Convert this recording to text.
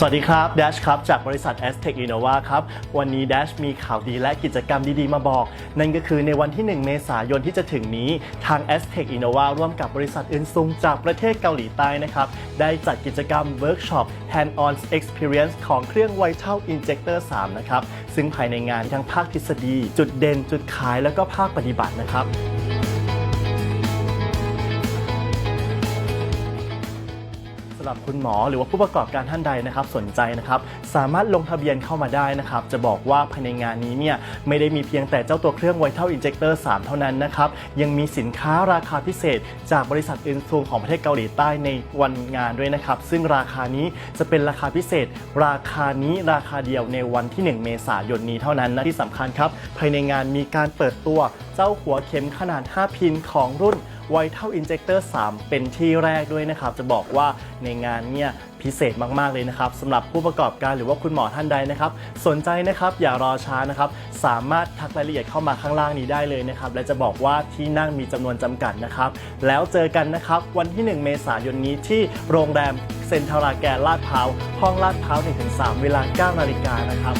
สวัสดีครับ Dash ครับจากบริษัท a s t e c Innova ครับ วันนี้ Dash มีข่าวดีและกิจกรรมดีๆ มาบอก นั่นก็คือในวันที่ 1 เมษายนที่จะถึงนี้ทาง a s t e c Innova ร่วมกับบริษัทอื่นซุงจากประเทศเกาหลีใต้นะครับ ได้จัดกิจกรรม Workshop Hand-on Experience ของเครื่อง Vital Injector 3 นะครับ ซึ่งภายในงานทั้งภาคทฤษฎี จุดเด่น จุดขาย แล้วก็ภาคปฏิบัตินะครับ หรับคุณหมอหรือว่าผู้ประกอบการท่านใดนะครับสนใจนะครับสามารถลงทะเบียนเข้ามาได้นะครับจะบอกว่าภายในงานนี้เนี่ยไม่ได้มีเพียงแต่เจ้าตัวเครื่อง Vital Injector 3เท่านั้นนะครับยังมีสินค้าราคาพิเศษ จากบริษัทอินซูงของประเทศเกาหลีใต้ในวันงานด้วยนะครับซึ่งราคานี้จะเป็นราคาพิเศษ ราคานี้ราคาเดียวในวันที่ 1 เมษายนนี้เท่านั้นนะที่สำคัญครับภายในงานมีการเปิดตัวเจ้าหัวเข็มขนาด 5 พินของรุ่น Vital Injector 3 เป็นที่แรกด้วยนะครับ จะบอกว่าในงานเนี่ยพิเศษมาก ๆ เลยนะครับสำหรับผู้ประกอบการหรือว่าคุณหมอท่านใดนะครับ สนใจนะครับอย่ารอช้านะครับ สามารถทักรายละเอียดเข้ามาข้างล่างนี้ได้เลยนะครับ และจะบอกว่าที่นั่งมีจำนวนจำกัดนะครับ แล้วเจอกันนะครับ วันที่ 1 เมษายนนี้ที่โรงแรมเซ็นทราแกนลาดพร้าวห้องลาดพร้าว1-3 เวลา 9 นาฬิกานะครับ